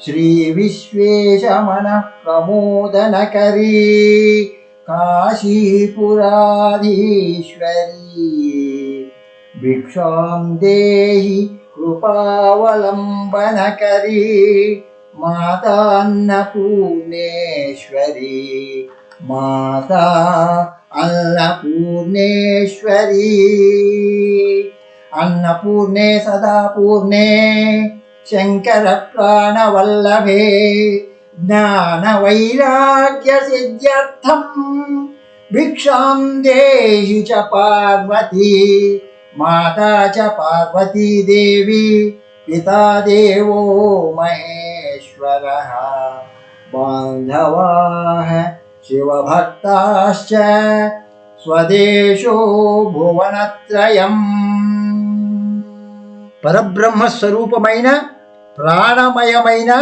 భాండోదరీ లీలా నాటక సూత్రకేళనకరీ విజ్ఞాన దీపాంకురీ శ్రీ మాతా ప్రమోదనకరీ అన్నపూర్ణే సదా పూర్ణే కృపావలంబనకరీ మాతాన్నపూర్ణేశ్వరీ మాతా అన్నపూర్ణేశ్వరీ అన్నపూర్ణే సదా పూర్ణే శంకర ప్రాణవల్లభే జ్ఞాన వైరాగ్య సిద్ధ్యర్థం భిక్షాం దేహి చ పార్వతీ మాతా చ పార్వతీ దేవి పితా దేవో మహేశ్వర బాంధవాः శివభక్తాశ్చ స్వదేశో భువనత్రయం పరబ్రహ్మ స్వరూపమైన ప్రాణమయమైన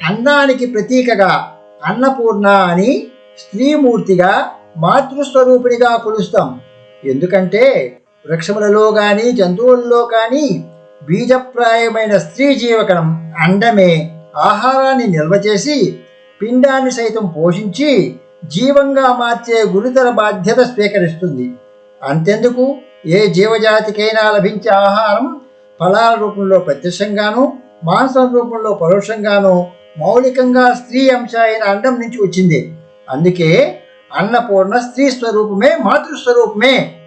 అన్నానికి ప్రతీకగా అన్నపూర్ణ అని స్త్రీమూర్తిగా మాతృస్వరూపిణిగా కొలుస్తాం. ఎందుకంటే వృక్షములలో కానీ జంతువుల్లో కానీ బీజప్రాయమైన స్త్రీ జీవకణం అండమే ఆహారాన్ని నిల్వ చేసి పిండాన్ని సైతం పోషించి జీవంగా మార్చే గురుతర బాధ్యత స్వీకరిస్తుంది. అంతెందుకు? ఏ జీవజాతికైనా లభించే ఆహారం ఫలాల రూపంలో ప్రత్యక్షంగాను మాంసం రూపంలో పరోక్షంగాను మౌలికంగా స్త్రీ అంశ అయిన అండం నుంచి వచ్చింది. అందుకే అన్నపూర్ణ స్త్రీ స్వరూపమే మాతృస్వరూపమే